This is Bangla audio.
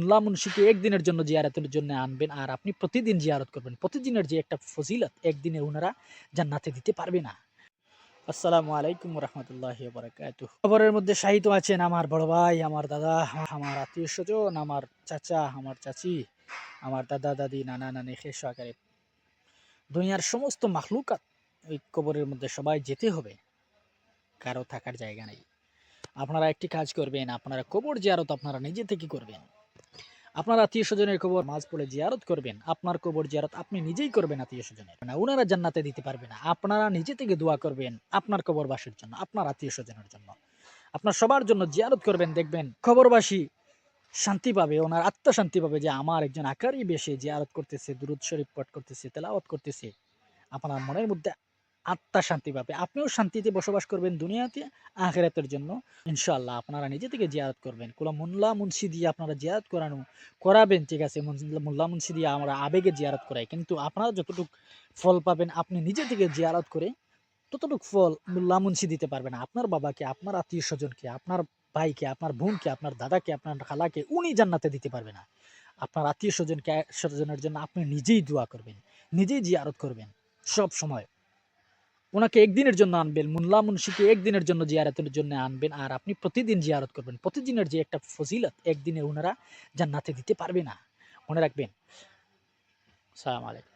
মোল্লা মুন্সিকে একদিনের জন্য জিয়ারতের জন্য আনবেন, আর আপনি প্রতিদিন জিয়ারত করবেন। প্রতিদিনের যে একটা ফজিলত, একদিনে ওনারা জান্নাতে দিতে পারবে না। আসসালামু আলাইকুম রহমতুল্লাহ বরকাত খবরের মধ্যে সাহিত্য আছেন আমার বড় ভাই, আমার দাদা, আমার আত্মীয় স্বজন, আমার চাচা, আমার চাচি, আমার দাদা, দাদি, নানা, নানি শেষ আকারে দুনিয়ার সমস্ত মাখলুকাত ওই কবরের মধ্যে সবাই যেতে হবে। কারও থাকার জায়গা নেই। আপনারা একটি কাজ করবেন, আপনারা কবর জিয়ারত আপনারা নিজে থেকে করবেন। আপনার আত্মীয় স্বজনের কবর মাঝ পড়ে জিয়ারত করবেন। আপনার কবর জিয়ারত আপনি নিজেই করবেন আত্মীয় স্বজনের। না ওনারা জান্নাতে দিতে পারবে না। আপনারা নিজে থেকে দোয়া করবেন আপনার কবরবাসীর জন্য, আপনার আত্মীয় স্বজনের জন্য। আপনার সবার জন্য জিয়ারত করবেন, দেখবেন খবরবাসী শান্তি পাবে, ওনার আত্মা শান্তি পাবে যে আমার একজন আকারই বেশি জিয়ারত করতেছে, দুরুদ শরীফ পাঠ করতেছে, তেলাওয়াত করতেছে। আপনার মনের মধ্যে আত্মা শান্তি পাবে। আপনিও শান্তিতে বসবাস করবেন দুনিয়াতে, আখেরাতের জন্য। ইনশাল্লাহ আপনারা নিজে থেকে জিয়ারত করবেন। কোনো মোল্লা মুন্সি দিয়ে আপনারা জিয়ারত করানো, করাবেন, ঠিক আছে? মোল্লা মুন্সি দিয়ে আমরা আবেগে জিয়ারত করাই। কিন্তু আপনারা যতটুকু ফল পাবেন, আপনি নিজে থেকে জিয়ারত করে ততটুকু ফল মোল্লা মুন্সি দিতে পারবেন। আপনার বাবাকে, আপনার আত্মীয় স্বজনকে আপনার ভাইকে, আপনার বোনকে, আপনার দাদাকে, আপনার খালাকে উনি জান্নাতে দিতে পারবে না। আপনার আত্মীয় স্বজনকে স্বজনের জন্য আপনি নিজেই দোয়া করবেন। নিজেই জিয়ারত করবেন। সব সময়। ওনাকে একদিনের জন্য আনবেন, মুল্লা মুন্সিকে একদিনের জন্য জিয়ারতের জন্য আনবেন আর আপনি প্রতিদিন জিয়ারত করবেন। প্রতিদিনের যে একটা ফজিলত একদিনে ওনারা জান্নাতে দিতে পারবে না। মনে রাখবেন। সালাম আলাইকুম।